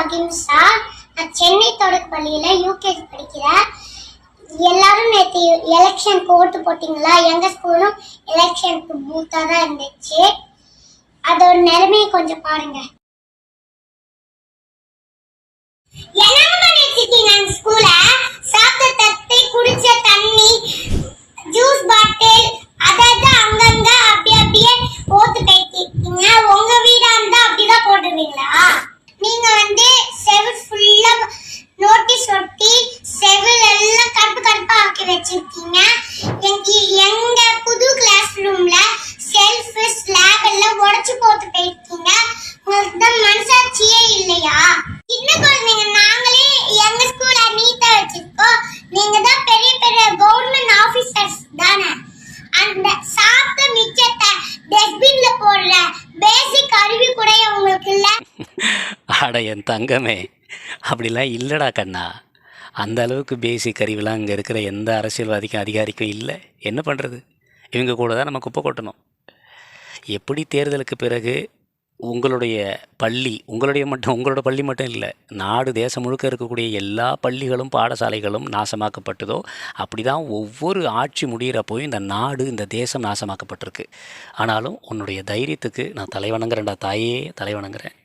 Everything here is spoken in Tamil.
அகிம்சா நான் சென்னை தொடக்கப்பள்ளியில யூகேஜி படிக்கிறேன். எல்லாரும் நேற்று எலெக்ஷனுக்கு ஓட்டு போட்டிங்களா? எங்கள் ஸ்கூலும் எலெக்ஷனுக்கு பூத்தாக தான் இருந்துச்சு. அதோட நிலைமையை கொஞ்சம் பாருங்கள் வச்சிருக்கீங்க? எங்க எங்க புது கிளாஸ் ரூம்ல செல்ஃப் ஸ்லாப் எல்லாம் உடைச்சு போட்டு போயிருக்கீங்க. உங்களுக்கு தான் மனசாட்சியே இல்லையா? சின்ன குழந்தைங்க நாங்களே எங்க ஸ்கூல நீட்டா வச்சிருக்கோம். நீங்க தான் பெரிய பெரிய கவர்மெண்ட் ஆபீசர்ஸ் தானே? அந்த சாப்பிட்ட மிச்சத்தை டஸ்ட்பின்ல போடுற பேசிக் அறிவு கூட உங்களுக்கு இல்ல? அட என் தங்கமே அப்படிலாம் இல்லடா கண்ணா. அந்த அளவுக்கு பேசிக் அறிவுலாம் அங்கே இருக்கிற எந்த அரசியல்வாதிக்கும் அதிகாரிக்கும் இல்லை. என்ன பண்ணுறது இவங்க கூட தான் நம்ம குப்பை கொட்டணும். எப்படி தேர்தலுக்கு பிறகு உங்களுடைய பள்ளி உங்களுடைய மட்டும் உங்களோட பள்ளி மட்டும் இல்லை நாடு தேசம் முழுக்க இருக்கக்கூடிய எல்லா பள்ளிகளும் பாடசாலைகளும் நாசமாக்கப்பட்டதோ அப்படி தான் ஒவ்வொரு ஆட்சி முடிகிறப்போயும் இந்த நாடு இந்த தேசம் நாசமாக்கப்பட்டிருக்கு. ஆனாலும் உன்னுடைய தைரியத்துக்கு நான் தலைவணங்குறேன்டா தாயே தலைவணங்குறேன்